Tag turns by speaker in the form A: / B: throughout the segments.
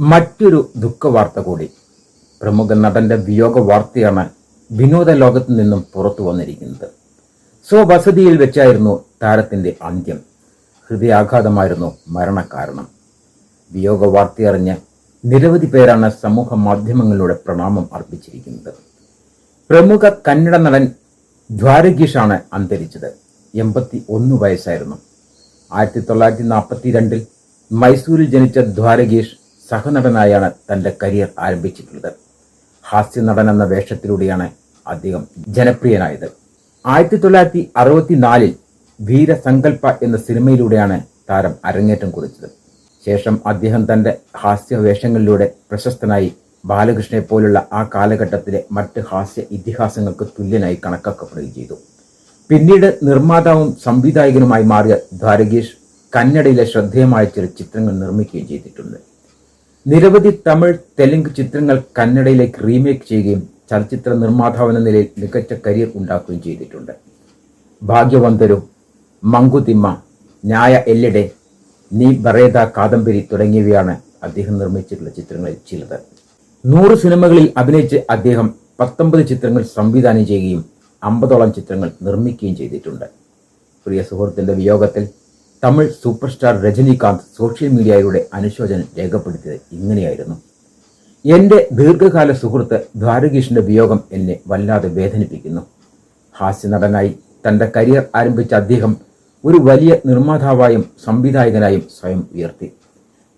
A: മറ്റൊരു ദുഃഖവാർത്ത കൂടി. പ്രമുഖ നടന്റെ വിയോഗ വാർത്തയാണ് വിനോദ ലോകത്തു നിന്നും പുറത്തു വന്നിരിക്കുന്നത്. സ്വവസതിയിൽ വെച്ചായിരുന്നു താരത്തിന്റെ അന്ത്യം. ഹൃദയാഘാതമായിരുന്നു മരണകാരണം. വിയോഗ വാർത്തയറിഞ്ഞ് നിരവധി പേരാണ് സമൂഹ മാധ്യമങ്ങളിലൂടെ പ്രണാമം അർപ്പിച്ചിരിക്കുന്നത്. പ്രമുഖ കന്നഡ നടൻ ദ്വാരകീഷാണ് അന്തരിച്ചത്. എൺപത്തി ഒന്ന് വയസ്സായിരുന്നു. ആയിരത്തി തൊള്ളായിരത്തി നാൽപ്പത്തി രണ്ടിൽ മൈസൂരിൽ ജനിച്ച ദ്വാരകീഷ് സഹനടനായാണ് തന്റെ കരിയർ ആരംഭിച്ചിട്ടുള്ളത്. ഹാസ്യ നടൻ എന്ന വേഷത്തിലൂടെയാണ് അദ്ദേഹം ജനപ്രിയനായത്. ആയിരത്തി തൊള്ളായിരത്തി അറുപത്തിനാലിൽ വീരസങ്കല്പ എന്ന സിനിമയിലൂടെയാണ് താരം അരങ്ങേറ്റം കുറിച്ചത്. ശേഷം അദ്ദേഹം തന്റെ ഹാസ്യ വേഷങ്ങളിലൂടെ പ്രശസ്തനായി ബാലകൃഷ്ണനെ പോലുള്ള ആ കാലഘട്ടത്തിലെ മറ്റ് ഹാസ്യ ഇതിഹാസങ്ങൾക്ക് തുല്യനായി കണക്കാക്കപ്പെടുകയും ചെയ്തു. പിന്നീട് നിർമ്മാതാവും സംവിധായകനുമായി മാറിയ ദ്വാരകീഷ് കന്നഡയിലെ ശ്രദ്ധേയമായ ചില ചിത്രങ്ങൾ നിർമ്മിക്കുകയും ചെയ്തിട്ടുണ്ട്. നിരവധി തമിഴ് തെലുങ്ക് ചിത്രങ്ങൾ കന്നഡയിലേക്ക് റീമേക്ക് ചെയ്യുകയും ചലച്ചിത്ര നിർമ്മാതാവെന്ന നിലയിൽ മികച്ച കരിയർ ഉണ്ടാക്കുകയും ചെയ്തിട്ടുണ്ട്. ഭാഗ്യവന്തരും മങ്കുതിമ്മ ന്യായ എല്ലിടെ നീ ബറേദ കാദംബരി തുടങ്ങിയവയാണ് അദ്ദേഹം നിർമ്മിച്ചിട്ടുള്ള ചിത്രങ്ങളിൽ ചിലത്. നൂറ് സിനിമകളിൽ അഭിനയിച്ച് അദ്ദേഹം പത്തൊമ്പത് ചിത്രങ്ങൾ സംവിധാനം ചെയ്യുകയും അമ്പതോളം ചിത്രങ്ങൾ നിർമ്മിക്കുകയും ചെയ്തിട്ടുണ്ട്. പ്രിയ സുഹൃത്തിന്റെ വിയോഗത്തിൽ Tamil super star Rajinikanth social മീഡിയയിലൂടെ അനുശോചനം രേഖപ്പെടുത്തിയത് ഇങ്ങനെയായിരുന്നു. എന്റെ ദീർഘകാല സുഹൃത്ത് ദ്വാരകീഷിന്റെ വിയോഗം എന്നെ വല്ലാതെ വേദനിപ്പിക്കുന്നു. ഹാസ്യ നടനായി തന്റെ കരിയർ ആരംഭിച്ച അദ്ദേഹം ഒരു വലിയ നിർമ്മാതാവായും സംവിധായകനായും സ്വയം ഉയർത്തി.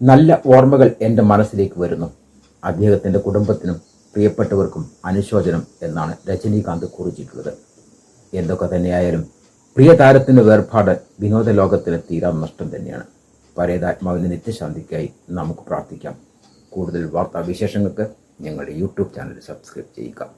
A: നല്ല ഓർമ്മകൾ എന്റെ മനസ്സിലേക്ക് വരുന്നു. അദ്ദേഹത്തിന്റെ കുടുംബത്തിനും പ്രിയപ്പെട്ടവർക്കും അനുശോചനം എന്നാണ് രജനീകാന്ത് കുറിച്ചിട്ടുള്ളത്. എന്തൊക്കെ തന്നെയായാലും പ്രിയ താരത്തിന്റെ വേർപാട് വിനോദ ലോകത്തിന് തീരാ നഷ്ടം തന്നെയാണ്. പരേതാത്മാവിന്റെ നിത്യശാന്തിക്കായി നമുക്ക് പ്രാർത്ഥിക്കാം. കൂടുതൽ വാർത്താ വിശേഷങ്ങൾക്ക് ഞങ്ങളുടെ യൂട്യൂബ് ചാനൽ സബ്സ്ക്രൈബ് ചെയ്യുക.